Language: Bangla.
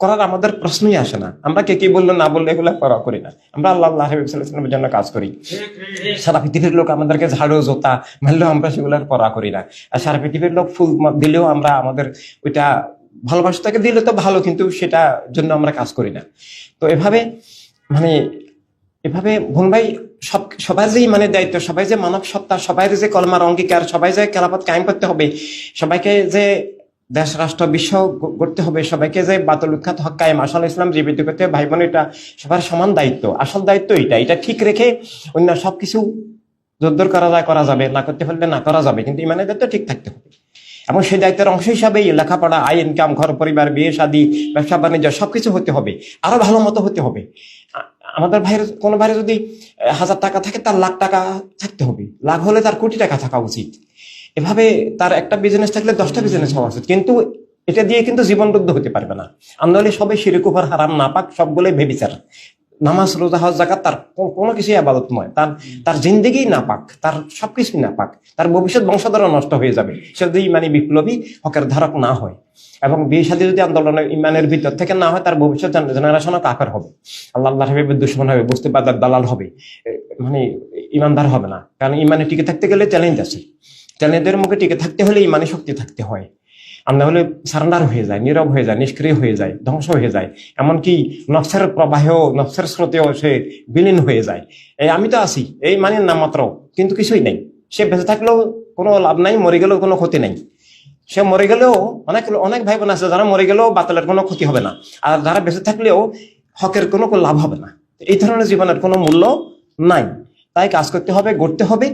করার আমাদের প্রশ্নই আসে না। আমরা কে কি বলল না বলল এগুলো করি না। আমরা আল্লাহ জন্য কাজ করি। সারা পৃথিবীর লোক আমাদেরকে ঝাড়ু, জোতা মারলেও আমরা সেগুলোর করি না। আর সারা পৃথিবীর লোক ফুল দিলেও আমরা আমাদের ওইটা দিলে তো ভালো, কিন্তু সেটা জন্য আমরা কাজ করি না। তো এভাবে মানে এভাবে বোন ভাই সব সবাই যে মানে দায়িত্ব, সবাই যে মানব সত্তা সবাই যে কলমার অঙ্গীকার, সবাই যে খেলাপথ কায়েম করতে হবে, সবাইকে যে দেশ রাষ্ট্র বিশ্ব করতে হবে সবাইকে যে বাতল উৎখাত হক কায়েম। আসল ইসলাম জীবিত করতে ভাই বোন এটা সবার সমান দায়িত্ব। আসল দায়িত্ব এটা। এটা ঠিক রেখে অন্য সবকিছু জোরদোর করা যায়, করা যাবে। না করতে পারলে না করা যাবে। কিন্তু ইমানের দায়িত্ব ঠিক থাকতে হবে। এবং সেই দায়িত্বের অংশ হিসাবেই লেখাপড়া, আয় ইনকাম ঘর, পরিবার, বিয়ে, শাদী, ব্যবসা, বাণিজ্য সবকিছু হতে হবে। আরও ভালো মতো হতে হবে। আমাদের ভাইয়ের, কোনো ভাইয়ের যদি হাজার টাকা থাকে, তার লাখ টাকা থাকতে হবে। লাখ হলে তার কোটি টাকা থাকা উচিত। এভাবে তার একটা বিজনেস থাকলে দশটা বিজনেস হওয়া উচিত। কিন্তু এটা দিয়ে কিন্তু জীবনবদ্ধ হতে পারবে না। আন্দোলনে সবাই শিরিকুফার হারাম নাপাক সবগুলোই ভেবিচার। নামাজ, রোজা, হজ, জাকাত তার কোনো কিছুই আবাদত নয় তার তার জিন্দিগি নাপাক তার সবকিছুই নাপাক তার ভবিষ্যৎ বংশধর নষ্ট হয়ে যাবে। সে যদি মানে বিপ্লবী, হকের ধারক না হয়। এবং বিয়ে সাদী যদি আন্দোলনের ইমানের ভিতর থেকে না হয়, তার ভবিষ্যৎ জেনারেশনও কাকার হবে। আল্লাহ আল্লাহ হবে দুশ্মন হবে, বুঝতে পারদার দালাল হবে। মানে ইমানদার হবে না। কারণ ইমানে টিকে থাকতে গেলে চ্যালেঞ্জ আছে। চ্যালেঞ্জের মুখে টিকে থাকতে হলে ইমানে শক্তি থাকতে হয়। আমরা হলে সারেন্ডার হয়ে যায়, নীরব হয়ে যায়, নিষ্ক্রিয় হয়ে যায়, ধ্বংস হয়ে যায়। এমনকি নফসের প্রবাহেও নফসের স্রোতেও সে বিলীন হয়ে যায়। এই আমি তো আছি, এই মানে নাম মাত্র, কিন্তু কিছুই নেই। সে বেঁচে থাকলেও কোনো লাভ নাই, মরে গেলেও কোনো ক্ষতি নাই। সে মরে গেলেও অনেক অনেক ভাই বোন আছে যারা মরে গেলেও বাতিলের কোনো ক্ষতি হবে না। আর যারা বেঁচে থাকলেও হকের কোনো লাভ হবে না। এই ধরনের জীবনের কোনো মূল্য নাই। তাই কাজ করতে হবে, গড়তে হবে।